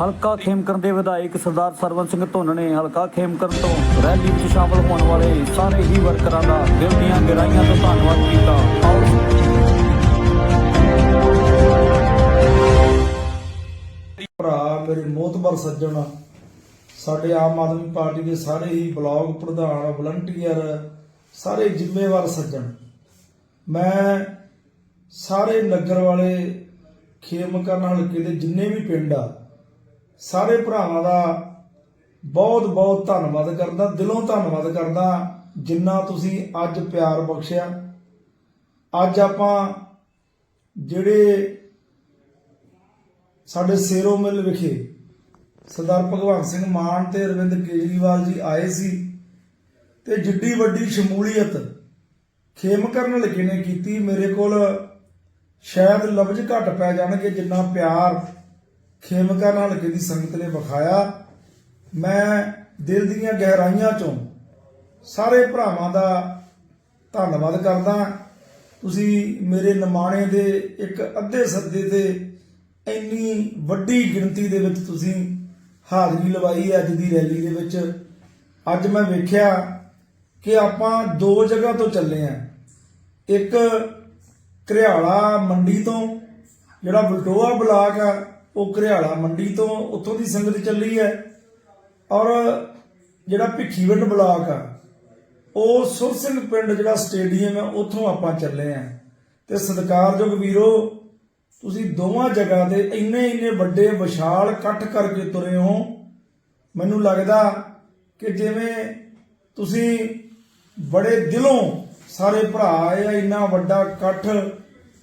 ਹਲਕਾ ਖੇਮਕਰਨ ਦੇ ਵਿਧਾਇਕ ਸਰਦਾਰ ਸਰਵਨ ਸਿੰਘ ਧੁੰਨ ਨੇ ਹਲਕਾ ਖੇਮਕਰਨ ਤੋਂ ਰੈਲੀ ਵਿੱਚ ਸ਼ਾਮਲ ਹੋਣ ਵਾਲੇ ਸਾਰੇ ਹੀ ਵਰਕਰਾਂ ਦਾ ਦਿਲ ਦੀਆਂ ਗਹਿਰਾਈਆਂ ਤੋਂ ਧੰਨਵਾਦ ਕੀਤਾ। ਭਰਾ, ਮੇਰੇ ਮੋਤਬਰ ਸੱਜਣ, ਸਾਡੇ ਆਮ ਆਦਮੀ ਪਾਰਟੀ ਦੇ ਸਾਰੇ ਹੀ ਬਲਾਕ ਪ੍ਰਧਾਨ, ਵਲੰਟੀਅਰ, ਸਾਰੇ ਜ਼ਿੰਮੇਵਾਰ ਸੱਜਣ। ਮੈਂ ਸਾਰੇ ਨਗਰ ਵਾਲੇ ਖੇਮਕਰਨ ਹਲਕੇ ਦੇ ਜਿੰਨੇ ਵੀ ਪਿੰਡ ਆ ਸਾਰੇ ਭਰਾਵਾਂ ਦਾ ਬਹੁਤ ਬਹੁਤ ਧੰਨਵਾਦ ਕਰਦਾ, ਦਿਲੋਂ ਧੰਨਵਾਦ ਕਰਦਾ ਜਿੰਨਾ ਤੁਸੀਂ ਅੱਜ ਪਿਆਰ ਬਖਸ਼ਿਆ। ਅੱਜ ਆਪਾਂ ਜਿਹੜੇ ਸਾਡੇ ਸੇਰੋ ਮਿਲ ਵਿਖੇ ਸਰਦਾਰ ਭਗਵੰਤ ਸਿੰਘ ਮਾਨ ਤੇ ਅਰਵਿੰਦ ਕੇਜਰੀਵਾਲ ਜੀ ਆਏ ਸੀ ਤੇ ਜਿੱਡੀ ਵੱਡੀ ਸ਼ਮੂਲੀਅਤ ਖੇਮਕਰਨ ਹਲਕੇ ਨੇ ਕੀਤੀ, ਮੇਰੇ ਕੋਲ ਸ਼ਾਇਦ ਲਫ਼ਜ਼ ਘੱਟ ਪੈ ਜਾਣਗੇ ਜਿੰਨਾ ਪਿਆਰ ਖੇਮਕਰਨ ਹਲਕੇ ਦੀ ਸੰਗਤ ਨੇ ਵਿਖਾਇਆ। ਮੈਂ ਦਿਲ ਦੀਆਂ ਗਹਿਰਾਈਆਂ ਚੋਂ ਸਾਰੇ ਭਰਾਵਾਂ ਦਾ ਧੰਨਵਾਦ ਕਰਦਾ ਤੁਸੀਂ ਮੇਰੇ ਨਿਮਾਣੇ ਦੇ ਇੱਕ ਅੱਧੇ ਸੱਦੇ ਤੇ ਇੰਨੀ ਵੱਡੀ ਗਿਣਤੀ ਦੇ ਵਿੱਚ ਤੁਸੀਂ ਹਾਜ਼ਰੀ ਲਵਾਈ ਅੱਜ ਦੀ ਰੈਲੀ ਦੇ ਵਿੱਚ। ਅੱਜ ਮੈਂ ਵੇਖਿਆ ਕਿ ਆਪਾਂ ਦੋ ਜਗ੍ਹਾ ਤੋਂ ਚੱਲੇ ਆ ਇੱਕ ਘਰਿਆਲਾ ਮੰਡੀ ਤੋਂ, ਜਿਹੜਾ ਬਲਟੋਆ ਬਲਾਕ ਆ ਉਹ ਘਰਿਆਲਾ ਮੰਡੀ ਤੋਂ ਉੱਥੋਂ ਦੀ ਸੰਗਤ ਚੱਲੀ ਹੈ ਔਰ ਜਿਹੜਾ ਭਿੱਖੀਵਿੰਡ ਬਲਾਕ ਆ, ਉਹ ਸੁਰ ਸਿੰਘ ਪਿੰਡ ਜਿਹੜਾ ਸਟੇਡੀਅਮ ਹੈ, ਉੱਥੋਂ ਆਪਾਂ ਚੱਲੇ ਆ ਤੇ ਸਤਿਕਾਰਯੋਗ ਵੀਰੋ, ਤੁਸੀਂ ਦੋਵਾਂ ਜਗ੍ਹਾ ਦੇ ਇੰਨੇ ਇੰਨੇ ਵੱਡੇ ਵਿਸ਼ਾਲ ਇਕੱਠ ਕਰਕੇ ਤੁਰੇ ਹੋ। ਮੈਨੂੰ ਲੱਗਦਾ ਕਿ ਜਿਵੇਂ ਤੁਸੀਂ ਬੜੇ ਦਿਲੋਂ ਸਾਰੇ ਭਰਾ ਆਏ ਆ, ਇੰਨਾ ਵੱਡਾ ਇਕੱਠ,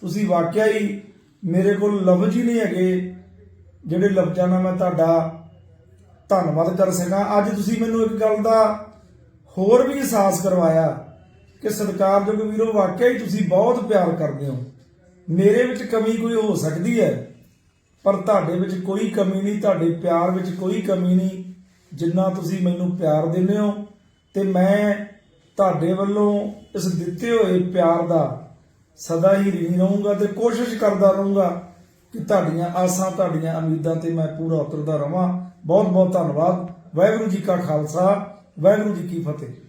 ਤੁਸੀਂ ਵਾਕਿਆ ਹੀ ਮੇਰੇ ਕੋਲ ਲਫ਼ਜ਼ ਹੀ ਨਹੀਂ ਹੈਗੇ। ਜਿਹੜੇ ਲਫ਼ਜ਼ਾਂ ਨਾਲ ਮੈਂ ਤੁਹਾਡਾ ਧੰਨਵਾਦ ਕਰ ਸਕਾਂ। ਅੱਜ ਤੁਸੀਂ ਮੈਨੂੰ ਇੱਕ ਗੱਲ ਦਾ ਹੋਰ ਵੀ ਅਹਿਸਾਸ ਕਰਵਾਇਆ ਕਿ ਸਤਿਕਾਰਯੋਗ ਵੀਰੋ ਵਾਕਿਆ ਹੀ ਤੁਸੀਂ ਬਹੁਤ ਪਿਆਰ ਕਰਦੇ ਹੋ। ਮੇਰੇ ਵਿੱਚ ਕਮੀ ਕੋਈ ਹੋ ਸਕਦੀ ਹੈ, ਪਰ ਤੁਹਾਡੇ ਵਿੱਚ ਕੋਈ ਕਮੀ ਨਹੀਂ, ਤੁਹਾਡੇ ਪਿਆਰ ਵਿੱਚ ਕੋਈ ਕਮੀ ਨਹੀਂ, ਜਿੰਨਾ ਤੁਸੀਂ ਮੈਨੂੰ ਪਿਆਰ ਦਿੰਦੇ ਹੋ। ਤੇ ਮੈਂ ਤੁਹਾਡੇ ਵੱਲੋਂ ਇਸ ਦਿੱਤੇ ਹੋਏ ਪਿਆਰ ਦਾ ਸਦਾ ਹੀ ਰੀਣੀ ਰਹੂੰਗਾ ਤੇ ਕੋਸ਼ਿਸ਼ ਕਰਦਾ ਰਹੂੰਗਾ ਕਿ ਤੁਹਾਡੀਆਂ ਆਸਾਂ, ਤੁਹਾਡੀਆਂ ਉਮੀਦਾਂ ਤੇ ਮੈਂ ਪੂਰਾ ਉਤਰਦਾ ਰਵਾਂ। ਬਹੁਤ ਬਹੁਤ ਧੰਨਵਾਦ। ਵਾਹਿਗੁਰੂ ਜੀ ਕਾ ਖਾਲਸਾ, ਵਾਹਿਗੁਰੂ ਜੀ ਕੀ ਫਤਿਹ।